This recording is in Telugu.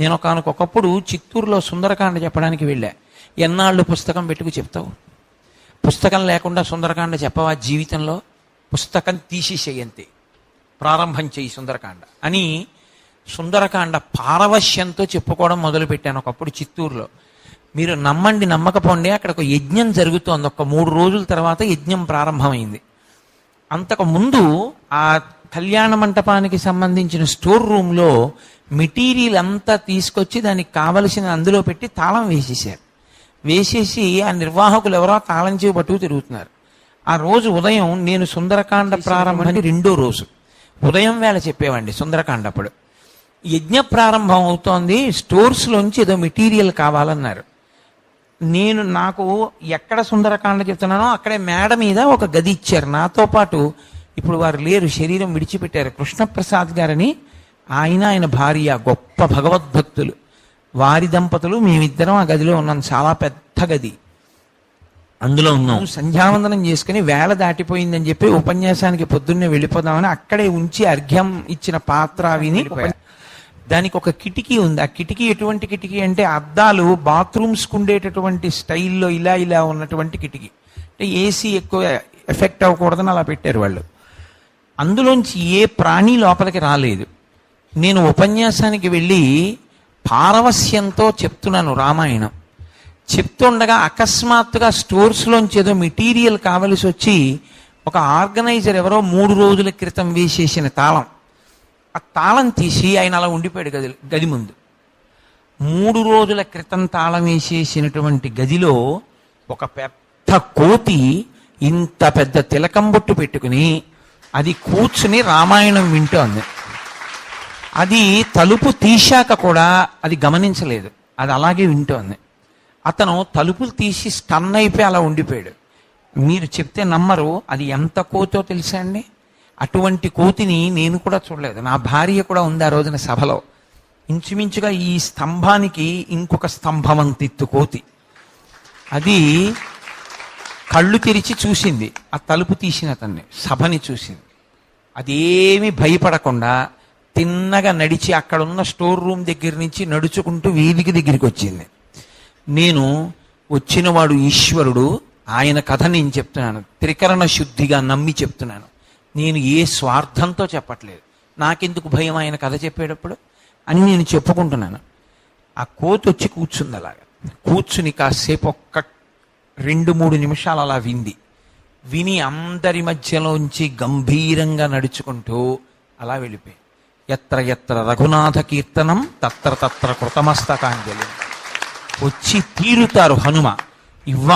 నేను ఒకనకొకప్పుడు చిత్తూరులో సుందరకాండ చెప్పడానికి వెళ్ళా. ఎన్నాళ్ళు పుస్తకం పెట్టుకు చెప్తావు? పుస్తకం లేకుండా సుందరకాండ చెప్పవా జీవితంలో? పుస్తకం తీసేసేయంతే ప్రారంభం చేయి సుందరకాండ. అని సుందరకాండ పారవశ్యంతో చెప్పుకోవడం మొదలుపెట్టాను ఒకప్పుడు చిత్తూరులో. మీరు నమ్మండి నమ్మకపోండి అక్కడ ఒక యజ్ఞం జరుగుతోంది. ఒక మూడు రోజుల తర్వాత యజ్ఞం ప్రారంభమైంది. అంతకు ముందు ఆ కళ్యాణ మంటపానికి సంబంధించిన స్టోర్ రూమ్లో మెటీరియల్ అంతా తీసుకొచ్చి దానికి కావలసిన అందులో పెట్టి తాళం వేసేసారు వేసేసి ఆ నిర్వాహకులు ఎవరో తాళం చెవి పట్టుకు తిరుగుతున్నారు. ఆ రోజు ఉదయం నేను సుందరకాండ ప్రారంభం రెండో రోజు. ఉదయం వేళ చెప్పేవండి సుందరకాండ అప్పుడు యజ్ఞ ప్రారంభం అవుతోంది స్టోర్స్లోంచి ఏదో మెటీరియల్ కావాలన్నారు. నేను నాకు ఎక్కడ సుందరకాండ చెప్తున్నానో అక్కడే మేడ మీద ఒక గది ఇచ్చారు. నాతో పాటు ఇప్పుడు వారు లేరు శరీరం విడిచిపెట్టారు. కృష్ణప్రసాద్ గారని ఆయన ఆయన భార్య గొప్ప భగవద్భక్తులు. వారి దంపతులు మేమిద్దరం ఆ గదిలో ఉన్నాం. చాలా పెద్ద గది. అందులో ఉన్నాం. సంధ్యావందనం చేసుకుని వేళ దాటిపోయిందని చెప్పి ఉపన్యాసానికి పొద్దున్నే వెళ్ళిపోదామని అక్కడే ఉంచి అర్ఘ్యం ఇచ్చిన పాత్ర విని దానికి ఒక కిటికీ ఉంది. ఆ కిటికీ ఎటువంటి కిటికీ అంటే అద్దాలు బాత్రూమ్స్ ఉండేటటువంటి స్టైల్లో ఇలా ఇలా ఉన్నటువంటి కిటికీ. అంటే ఏసీ ఎక్కువ ఎఫెక్ట్ అవ్వకూడదని అలా పెట్టారు వాళ్ళు. అందులోంచి ఏ ప్రాణి లోపలికి రాలేదు. నేను ఉపన్యాసానికి వెళ్ళి పారవస్యంతో చెప్తున్నాను రామాయణం. చెప్తుండగా అకస్మాత్తుగా స్టోర్స్లోంచి ఏదో మెటీరియల్ కావలసి వచ్చి ఒక ఆర్గనైజర్ ఎవరో మూడు రోజుల క్రితం వేసేసిన తాళం. ఆ తాళం తీసి ఆయన అలా ఉండిపోయాడు గది గది ముందు. మూడు రోజుల క్రితం తాళం వేసేసినటువంటి గదిలో ఒక పెద్ద కోతి ఇంత పెద్ద తిలకం బొట్టు పెట్టుకుని అది కూర్చుని రామాయణం వింటోంది. అది తలుపు తీశాక కూడా అది గమనించలేదు. అది అలాగే వింటోంది. అతను తలుపులు తీసి స్టన్ అయిపోయి అలా ఉండిపోయాడు. మీరు చెప్తే నమ్మరు అది ఎంత కోతో తెలుసా అండి? అటువంటి కోతిని నేను కూడా చూడలేదు. నా భార్య కూడా ఉంది ఆ రోజున సభలో. ఇంచుమించుగా ఈ స్తంభానికి ఇంకొక స్తంభం అంతిత్తు కోతి. అది కళ్ళు తెరిచి చూసింది. ఆ తలుపు తీసిన అతన్ని సభని చూసింది. అదేమి భయపడకుండా తిన్నగా నడిచి అక్కడ ఉన్న స్టోర్ రూమ్ దగ్గర నుంచి నడుచుకుంటూ వీధికి దగ్గరికి వచ్చింది. నేను వచ్చినవాడు ఈశ్వరుడు ఆయన కథ నేను చెప్తున్నాను. త్రికరణ శుద్ధిగా నమ్మి చెప్తున్నాను. నేను ఏ స్వార్థంతో చెప్పట్లేదు. నాకెందుకు భయం ఆయన కథ చెప్పేటప్పుడు? అని నేను చెప్పుకుంటున్నాను. ఆ కోతి వచ్చి కూర్చుంది అలాగా. కూర్చుని కాసేపు ఒక్క రెండు మూడు నిమిషాలు అలా వింది. విని అందరి మధ్యలోంచి గంభీరంగా నడుచుకుంటూ అలా వెళ్ళిపోయి. ఎత్ర ఎత్ర రఘునాథ కీర్తనం తత్ర తత్ర కృతమస్తకాంజలి. వచ్చి తీరుతారు హనుమ. ఇవ్వ